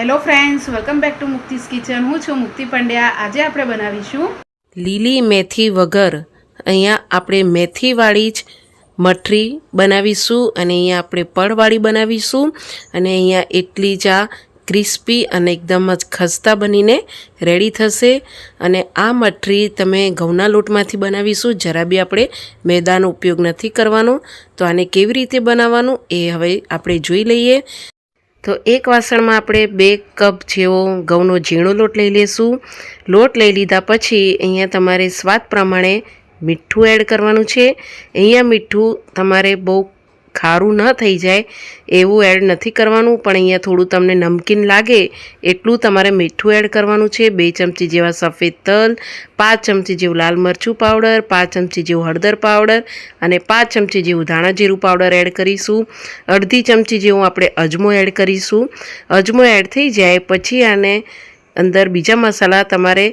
Hello friends welcome back to Mukti's kitchen હું છું મુક્તિ પંડ્યા. આજે આપણે બનાવીશું લીલી મેથી વગર અહીંયા આપણે મેથીવાળી જ મઠરી બનાવીશું અને અહીંયા આપણે પડવાળી બનાવીશું અને અહીંયા એટલી જ ક્રિસ્પી અને એકદમ જ ખસ્તા બનીને રેડી થશે. અને આ મઠરી તમે ઘઉંના લોટમાંથી બનાવીશું. જરા બી આપણે મેદાનો ઉપયોગ નથી કરવાનો. તો આને કેવી રીતે બનાવવાનું એ હવે આપણે જોઈ લઈએ. તો એક વાસણમાં આપણે બે કપ જેવો ઘઉંનો ઝીણો લોટ લઈ લેશું. લોટ લઈ લીધા પછી અહીંયા તમારે સ્વાદ પ્રમાણે મીઠું એડ કરવાનું છે. અહીંયા મીઠું તમારે બહુ ખારું ન થઈ જાય, એવું એડ નથી કરવાનું. પણ અહીંયા થોડું તમને નમકીન લાગે, એટલું તમારે મીઠું એડ કરવાનું છે. બે ચમચી જેવા સફેદ તલ, પાંચ ચમચી જેવું લાલ મરચું પાવડર પાંચ ચમચી જેવું હળદર પાવડર અને પાંચ ચમચી જેવું ધાણા જીરું પાવડર એડ કરીશું. અડધી ચમચી જેવું આપણે અજમો એડ કરીશું. અજમો એડ થઈ જાય, પછી આને અંદર બીજા મસાલા તમારે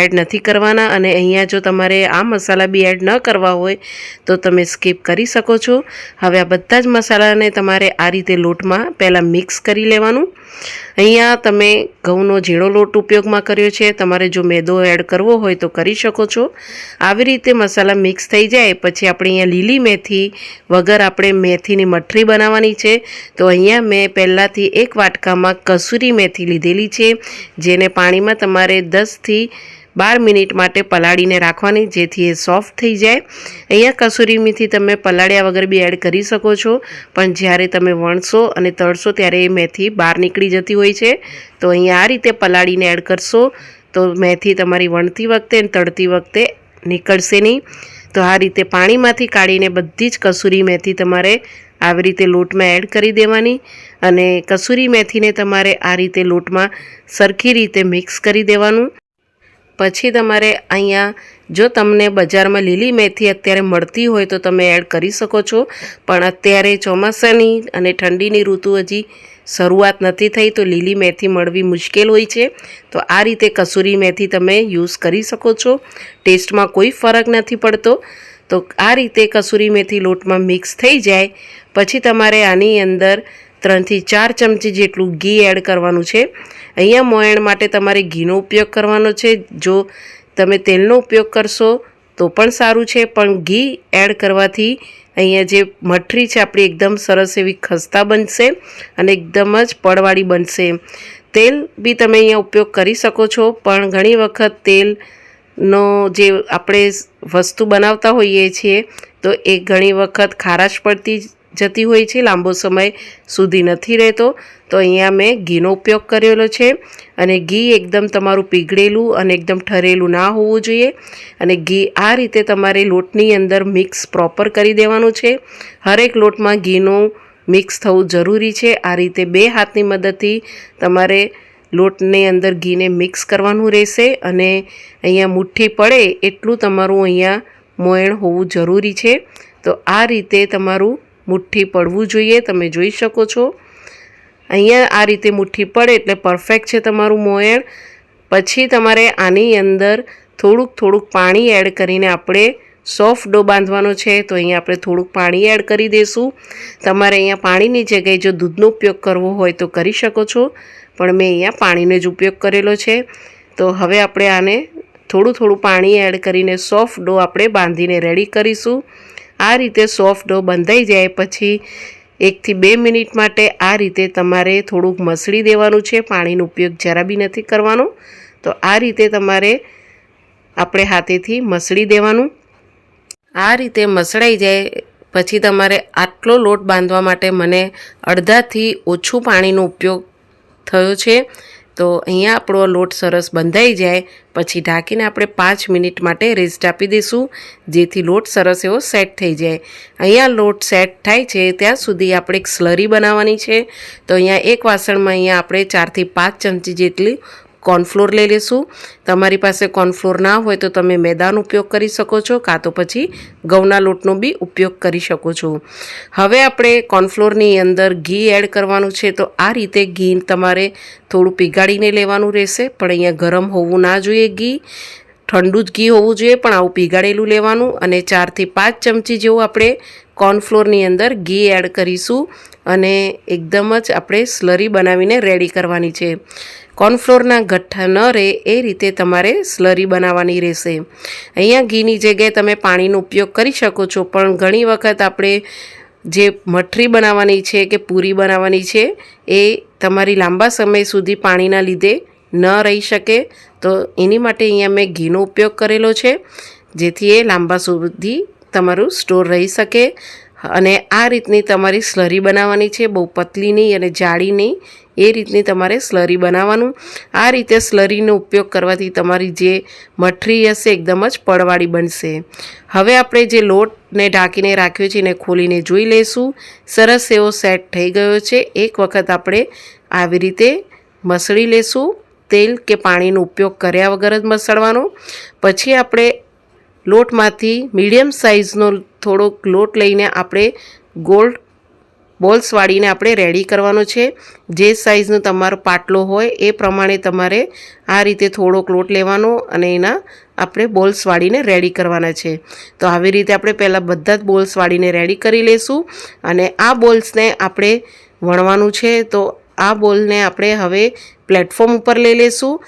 એડ નથી કરવાના અને અહીંયા જો તમારે આ મસાલા બી એડ ન કરવા હોય, તો તમે સ્કીપ કરી શકો છો. હવે આ બધા જ મસાલાને તમારે આ રીતે લોટમાં પહેલાં મિક્સ કરી લેવાનું. અહીંયા તમે ઘઉંનો ઝીણો લોટ ઉપયોગમાં કર્યો છે. તમારે જો મેદો એડ કરવો હોય તો કરી શકો છો. આવી રીતે મસાલા મિક્સ થઈ જાય, પછી આપણે અહીંયા લીલી મેથી વગર આપણે મેથીની મઠરી બનાવવાની છે. તો અહીંયા મેં પહેલાંથી એક વાટકામાં કસૂરી મેથી લીધેલી છે, જેને પાણીમાં તમારે દસથી બાર મિનિટ માટે પલાળીને રાખવાની, જેથી એ સોફ્ટ થઈ જાય. અહીંયા કસૂરી મેથી તમે પલાળ્યા વગર બી એડ કરી શકો છો, પણ જ્યારે તમે વણશો અને તળશો ત્યારે એ મેથી બહાર નીકળી જતી હોય છે. તો અહીંયા આ રીતે પલાળીને એડ કરશો, તો મેથી તમારી વણતી વખતે અને તળતી વખતે નીકળશે નહીં. તો આ રીતે પાણીમાંથી કાઢીને બધી જ કસૂરી મેથી તમારે આવી રીતે લોટમાં એડ કરી દેવાની અને કસૂરી મેથીને તમારે આ રીતે લોટમાં સરખી રીતે મિક્સ કરી દેવાનું. પછી તમારે અહીંયા જો તમને બજારમાં લીલી મેથી અત્યારે મળતી હોય તો તમે એડ કરી શકો છો. પણ અત્યારે ચોમાસાની અને ઠંડીની ઋતુ હજી શરૂઆત નથી થઈ તો લીલી મેથી મળવી મુશ્કેલ હોય છે. તો આ રીતે કસૂરી મેથી તમે યુઝ કરી શકો છો. ટેસ્ટમાં કોઈ ફરક નથી પડતો. તો આ રીતે કસૂરી મેથી લોટમાં મિક્સ થઈ જાય. પછી તમારે આની અંદર ત્રણથી ચાર ચમચી જેટલું ઘી એડ કરવાનું છે. અહીંયા મોયણ માટે તમારે ઘીનો ઉપયોગ કરવાનો છે. જો તમે તેલનો ઉપયોગ કરશો તો પણ સારું છે, પણ ઘી એડ કરવાથી અહીંયા જે મઠરી છે આપણી એકદમ સરસ એવી ખસ્તા બનશે અને એકદમ જ પડવાળી બનશે. તેલ બી તમે અહીંયા ઉપયોગ કરી શકો છો, પણ ઘણી વખત તેલનો જે આપણે વસ્તુ બનાવતા હોઈએ છીએ તો એ ઘણી વખત ખારાશ પડતી જતી હોય છે, લાંબો સમય સુધી નથી રહેતો. તો અહીંયા મેં ઘીનો ઉપયોગ કરેલો છે અને ઘી એકદમ તમારું પીગળેલું અને એકદમ ઠરેલું ના હોવું જોઈએ. અને ઘી આ રીતે તમારે લોટની અંદર મિક્સ પ્રોપર કરી દેવાનું છે. હરેક લોટમાં ઘીનું મિક્સ થવું જરૂરી છે. આ રીતે બે હાથની મદદથી તમારે લોટની અંદર ઘીને મિક્સ કરવાનું રહેશે અને અહીંયા મુઠ્ઠી પડે એટલું તમારું અહીંયા મોયણ હોવું જરૂરી છે. તો આ રીતે તમારું મુઠ્ઠી પડવું જોઈએ, તમે જોઈ શકો છો. અહીંયા આ રીતે મુઠ્ઠી પડે એટલે પરફેક્ટ છે તમારું મોયણ. પછી તમારે આની અંદર થોડુંક થોડુંક પાણી એડ કરીને આપણે સોફ્ટ ડો બાંધવાનો છે, તો અહીંયા આપણે થોડુંક પાણી એડ કરી દઈશું તમારે અહીંયા પાણીની જગ્યાએ જો દૂધનો ઉપયોગ કરવો હોય તો કરી શકો છો, પણ મેં અહીંયા પાણીનો જ ઉપયોગ કરેલો છે. તો હવે આપણે આને થોડું થોડું પાણી એડ કરીને સોફ્ટ ડો આપણે બાંધીને રેડી કરીશું. આ રીતે સોફ્ટ ડો બંધાઈ જાય પછી એકથી બે મિનિટ માટે આ રીતે તમારે થોડુંક મસળી દેવાનું છે. પાણીનો ઉપયોગ જરા બી નથી કરવાનો. તો આ રીતે તમારે આપણે હાથેથી મસળી દેવાનું. આ રીતે મસળાઈ જાય પછી તમારે આટલો લોટ બાંધવા માટે મને અડધાથી ઓછું પાણીનો ઉપયોગ થયો છે. તો અહીંયા આપણો લોટ સરસ બંધાઈ જાય. પછી ઢાંકીને આપણે પાંચ મિનિટ માટે રેસ્ટ આપી દઈશું, જેથી લોટ સરસ એવો સેટ થઈ જાય. અહીંયા લોટ સેટ થાય છે, ત્યાં સુધી આપણે એક સ્લરી બનાવવાની છે. તો અહીંયા એક વાસણમાં અહીંયા આપણે ચારથી પાંચ ચમચી જેટલી કોર્નફ્લોર લઈ લેશું. તમારી પાસે કોર્નફ્લોર ના હોય તો તમે મેદાનો ઉપયોગ કરી શકો છો, કાં તો પછી ઘઉંના લોટનો બી ઉપયોગ કરી શકો છો. હવે આપણે કોર્નફ્લોરની અંદર ઘી એડ કરવાનું છે, તો આ રીતે ઘી તમારે થોડું પીગાડીને લેવાનું રહેશે. પણ અહીંયા ગરમ હોવું ના જોઈએ ઘી. ઠંડુ જ ઘી હોવું જોઈએ, પણ આવું પીગાડેલું લેવાનું. અને ચારથી પાંચ ચમચી જેવું આપણે કોર્નફ્લોરની અંદર ઘી એડ કરીશું. અને એકદમ જ આપણે સ્લરી બનાવીને રેડી કરવાની છે. કોર્નફ્લોરના ગઠ્ઠા ન રહે એ રીતે તમારે સ્લરી બનાવવાની રહેશે. અહીંયા ઘીની જગ્યાએ તમે પાણીનો ઉપયોગ કરી શકો છો, પણ ઘણી વખત આપણે જે મઠરી બનાવવાની છે કે પૂરી બનાવવાની છે, એ તમારી લાંબા સમય સુધી પાણીના લીધે ન રહી શકે. તો એની માટે અહીંયા મેં ઘીનો ઉપયોગ કરેલો છે, જેથી એ લાંબા સુધી તમારું સ્ટોર રહી શકે. અને આ રીતની તમારી સ્લરી બનાવવાની છે, બહુ પતલી નહીં અને જાડી નહીં. એ રીતની તમારે સ્લરી બનાવવાનું. આ રીતે સ્લરીનો ઉપયોગ કરવાથી તમારી જે મઠરી હશે એકદમ જ પડવાળી બનશે. હવે આપણે જે લોટને ઢાંકીને રાખ્યો છે એને ખોલીને જોઈ લઈશું. સરસ એવો સેટ થઈ ગયો છે. એક વખત આપણે આવી રીતે મસળી લેશું. તેલ કે પાણીનો ઉપયોગ કર્યા વગર જ મસળવાનો. પછી આપણે લોટમાંથી મીડિયમ સાઇઝનો થોડોક લોટ લઈને આપણે ગોલ્ડ બોલ્સ વાળીને આપણે રેડી કરવાનો છે. જે સાઇઝનો તમારો પાટલો હોય એ પ્રમાણે તમારે આ રીતે થોડોક લોટ લેવાનો અને એના આપણે બોલ્સ વાળીને રેડી કરવાના છે. તો આવી રીતે આપણે પહેલાં બધા જ બોલ્સ વાળીને રેડી કરી લઈશું અને આ બોલ્સને આપણે વણવાનું છે. તો આ બોલને આપણે હવે પ્લેટફોર્મ ઉપર લઈ લઈશું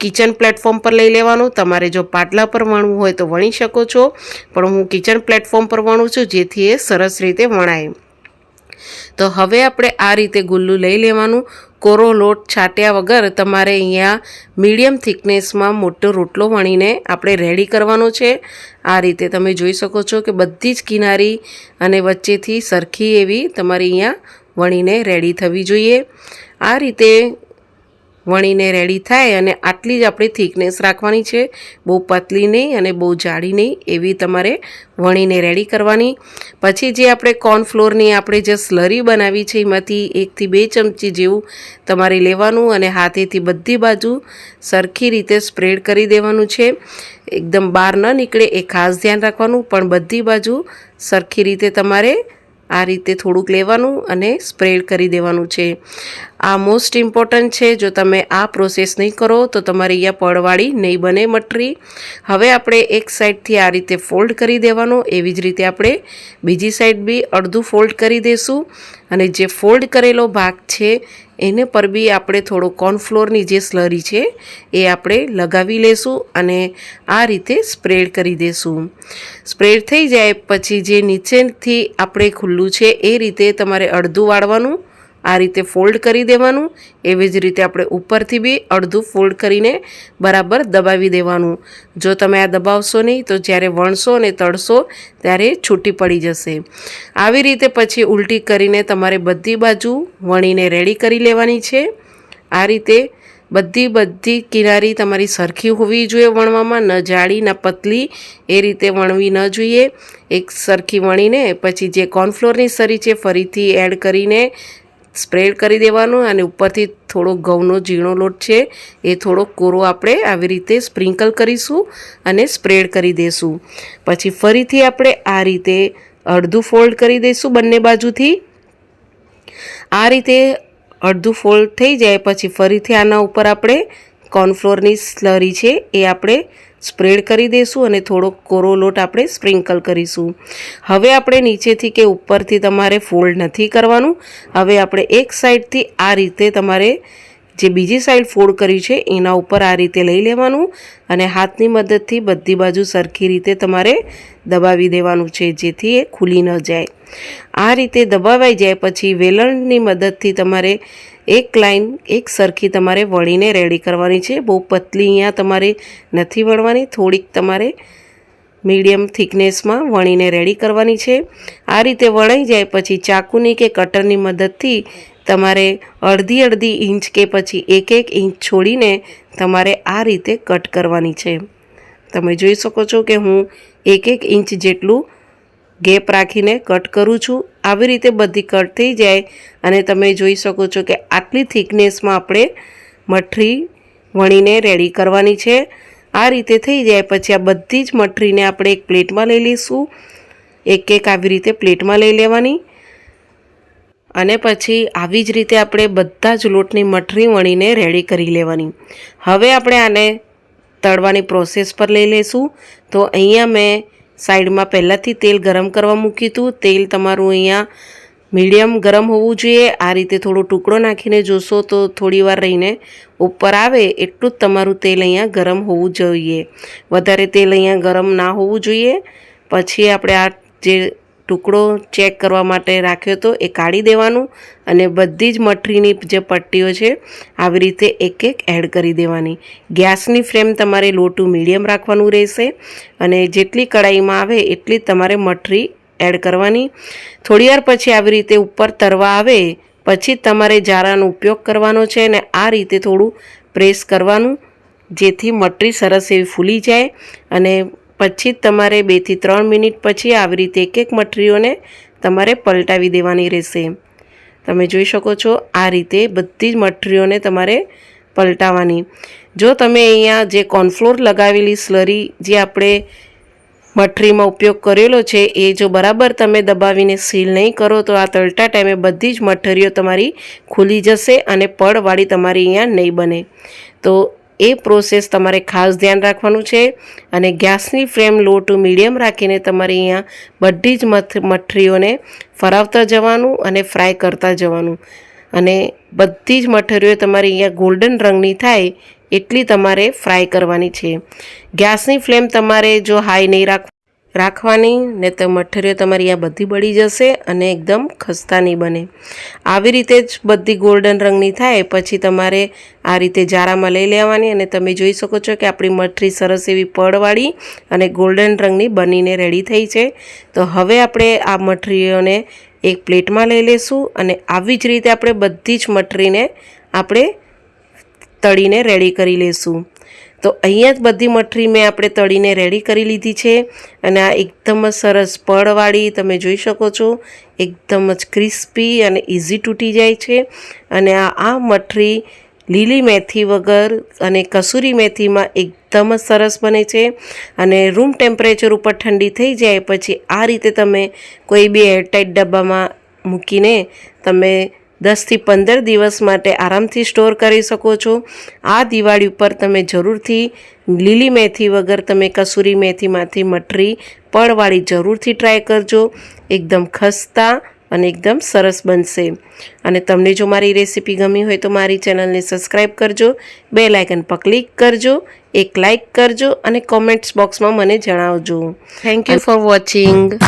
કિચન પ્લેટફોર્મ પર લઈ લેવાનું. તમારે જો પાટલા પર વણવું હોય તો વણી શકો છો. પણ હું કિચન પ્લેટફોર્મ પર વણું છું જેથી એ સરસ રીતે વણાય. તો હવે આપણે આ રીતે ગુલ્લું લઈ લેવાનું. કોરો લોટ છાંટ્યા વગર તમારે અહીંયા મીડિયમ થિકનેસમાં મોટો રોટલો વણીને આપણે રેડી કરવાનો છે. આ રીતે તમે જોઈ શકો છો કે બધી જ કિનારી અને વચ્ચેથી સરખી એવી તમારી અહીંયા વણીને રેડી થવી જોઈએ. આ રીતે વણીને રેડી થાય અને આટલી જ આપણે થિકનેસ રાખવાની છે. બહુ પતલી નહીં અને બહુ જાડી નહીં એવી તમારે વણીને રેડી કરવાની. પછી જે આપણે કોર્નફ્લોરની આપણે જે સ્લરી બનાવી છે, એમાંથી એકથી બે ચમચી જેવું તમારે લેવાનું અને હાથેથી બધી બાજુ સરખી રીતે સ્પ્રેડ કરી દેવાનું છે. એકદમ બહાર ન નીકળે, એ ખાસ ધ્યાન રાખવાનું. પણ બધી બાજુ સરખી રીતે તમારે આ રીતે થોડુંક લેવાનું અને સ્પ્રેડ કરી દેવાનું છે. આ મોસ્ટ ઇમ્પોર્ટન્ટ છે, જો તમે આ પ્રોસેસ નહીં કરો, તો તમારી અહીંયા પડવાળી નહીં બને મટરી. હવે આપણે એક સાઈડથી આ રીતે ફોલ્ડ કરી દેવાનું. એવી જ રીતે આપણે બીજી સાઈડ બી અડધું ફોલ્ડ કરી દઈશું અને જે ફોલ્ડ કરેલો ભાગ છે, એને પર બી આપણે થોડો કોર્નફ્લોરની જે સ્લરી છે, એ આપણે લગાવી લેશું અને આ રીતે સ્પ્રેડ કરી દેશું. સ્પ્રેડ થઈ જાય પછી જે નીચેથી આપણે ખુલ્લું છે, એ રીતે તમારે અડધું વાળવાનું આ રીતે ફોલ્ડ કરી દેવાનું. એવી જ રીતે આપણે ઉપરથી બી અડધું ફોલ્ડ કરીને બરાબર દબાવી દેવાનું. જો તમે આ દબાવશો નહીં, તો જ્યારે વણશો અને તળશો, ત્યારે છૂટી પડી જશે. આવી રીતે પછી ઉલટી કરીને તમારે બધી બાજુ વણીને રેડી કરી લેવાની છે. આ રીતે બધી બધી કિનારી તમારી સરખી હોવી જોઈએ વણવામાં, ન જાડી ન પતલી. એ રીતે વણવી ન જોઈએ. એક સરખી વણીને પછી જે કોર્નફ્લોરની સરી છે, ફરીથી એડ કરીને સ્પ્રેડ કરી દેવાનો અને ઉપરથી થોડો ઘઉંનો ઝીણો લોટ છે, એ થોડો કોરો આપણે આવી રીતે સ્પ્રિંકલ કરીશું અને સ્પ્રેડ કરી દઈશું પછી ફરીથી આપણે આ રીતે અડધું ફોલ્ડ કરી દઈશું બંને બાજુથી. આ રીતે અડધું ફોલ્ડ થઈ જાય, પછી ફરીથી આના ઉપર આપણે કોર્નફ્લોરની સ્લરી છે, એ આપણે સ્પ્રેડ કરી દઈશું અને થોડો કોરો લોટ આપણે સ્પ્રિંકલ કરીશું. હવે આપણે નીચેથી કે ઉપરથી તમારે ફોલ્ડ નથી કરવાનું. હવે આપણે એક સાઈડથી આ રીતે તમારે જે બીજી સાઈડ ફોલ્ડ કરી છે, એના ઉપર આ રીતે લઈ લેવાનું અને હાથની મદદથી બધી બાજુ સરખી રીતે તમારે દબાવી દેવાનું છે, જેથી એ ખુલી ન જાય. આ રીતે દબાવાઈ જાય પછી વેલણની મદદથી તમારે એક લાઈન એક સરખી તમારે વળીને રેડી કરવાની છે. બહુ પતલી અહીંયા તમારે નથી વળવાની. થોડીક તમારે મીડિયમ થિકનેસમાં વણીને રેડી કરવાની છે. આ રીતે વણાઈ જાય પછી ચાકુની કે કટરની મદદથી તમારે અડધી અડધી ઇંચ કે પછી એક એક ઇંચ છોડીને તમારે આ રીતે કટ કરવાની છે. તમે જોઈ શકો છો કે હું એક એક ઇંચ જેટલું ગેપ રાખીને કટ કરું છું. આવી રીતે બધી કટ થઈ જાય અને તમે જોઈ શકો છો કે આટલી થિકનેસમાં આપણે મઠરી વણીને રેડી કરવાની છે. આ રીતે થઈ જાય પછી આ બધી જ મઠરીને આપણે એક પ્લેટમાં લઈ લઈશું. એક એક આવી રીતે પ્લેટમાં લઈ લેવાની. અને પછી આવી જ રીતે આપણે બધા જ લોટની મઠરી વણીને રેડી કરી લેવાની. હવે આપણે આને તળવાની પ્રોસેસ પર લઈ લઈશું. તો અહીંયા મેં સાઈડમાં પહેલાંથી તેલ ગરમ કરવા મૂક્યું હતું. તેલ તમારું અહીંયા મીડિયમ ગરમ હોવું જોઈએ. આ રીતે થોડો ટુકડો નાખીને જોશો તો થોડી વાર રહીને ઉપર આવે એટલું જ તમારું તેલ અહીંયા ગરમ હોવું જોઈએ. વધારે તેલ અહીંયા ગરમ ના હોવું જોઈએ. પછી આપણે આ જે ટુકડો ચેક કરવા માટે રાખ્યો હતો, એ કાઢી દેવાનું અને બધી જ મઠરીની જે પટ્ટીઓ છે, આવી રીતે એક એક એડ કરી દેવાની. ગેસની ફ્લેમ તમારે લોટું મીડિયમ રાખવાનું રહેશે અને જેટલી કડાઈમાં આવે એટલી તમારે મઠરી એડ કરવાની. થોડી વાર પછી આવી રીતે ઉપર તરવા આવે, પછી તમારે જારાનો ઉપયોગ કરવાનો છે અને આ રીતે થોડું પ્રેસ કરવાનું, જેથી મટરી સરસ એવી ફૂલી જાય અને પછી જ તમારે બેથી ત્રણ મિનિટ પછી આવી રીતે એક એક મઠરીઓને તમારે પલટાવી દેવાની રહેશે. તમે જોઈ શકો છો આ રીતે બધી જ મઠરીઓને તમારે પલટાવાની. જો તમે અહીંયા જે કોર્નફ્લોર લગાવેલી સ્લરી જે આપણે મઠરીમાં ઉપયોગ કરેલો છે, એ જો બરાબર તમે દબાવીને સીલ નહીં કરો, તો આ તળતા ટાઈમે બધી જ મઠરીઓ તમારી ખુલી જશે અને પડવાળી તમારી અહીંયા નહીં બને. તો એ પ્રોસેસ તમારે ખાસ ધ્યાન રાખવાનું છે અને ગેસની ફ્લેમ લો ટુ મીડિયમ રાખીને તમારે અહીંયા બધી જ મથ, મઠરીઓને ફરાવતા જવાનું અને ફ્રાય કરતા જવાનું. અને બધી જ મઠરીઓ તમારી અહીંયા ગોલ્ડન રંગની થાય એટલી તમારે ફ્રાય કરવાની છે. ગેસની ફ્લેમ તમારે જો હાઈ નહીં રાખ રાખવાની ને તો મઠરીઓ તમારી આ બધી બળી જશે અને એકદમ ખસ્તા નહીં બને. આવી રીતે જ બધી ગોલ્ડન રંગની થાય, પછી તમારે આ રીતે જારામાં લઈ લેવાની અને તમે જોઈ શકો છો કે આપણી મઠરી સરસ એવી પડવાળી અને ગોલ્ડન રંગની બનીને રેડી થઈ છે. તો હવે આપણે આ મઠરીઓને એક પ્લેટમાં લઈ લેશું અને આવી જ રીતે આપણે બધી જ મઠરીને આપણે તળીને રેડી કરી લેશું. તો અહીંયા જ બધી મઠરી મેં આપણે તળીને રેડી કરી લીધી છે. અને આ એકદમ જ સરસ પળવાળી તમે જોઈ શકો છો. એકદમ જ ક્રિસ્પી અને ઇઝી તૂટી જાય છે. અને આ આ મઠરી લીલી મેથી વગર અને કસૂરી મેથીમાં એકદમ જ સરસ બને છે. અને રૂમ ટેમ્પરેચર ઉપર ઠંડી થઈ જાય પછી આ રીતે તમે કોઈ બી એરટાઇટ ડબ્બામાં મૂકીને તમે દસથી પંદર દિવસ માટે આરામથી સ્ટોર કરી શકો છો. આ દિવાળી ઉપર તમે જરૂરથી લીલી મેથી વગર તમે કસૂરી મેથીમાંથી મઠરી પળવાળી જરૂરથી ટ્રાય કરજો. એકદમ ખસ્તા અને એકદમ સરસ બનશે. અને તમને જો મારી રેસીપી ગમી હોય તો મારી ચેનલને સબસ્ક્રાઈબ કરજો. બે લાઇકન પર ક્લિક કરજો. એક લાઇક કરજો અને કોમેન્ટ્સ બોક્સમાં મને જણાવજો. Thank you for watching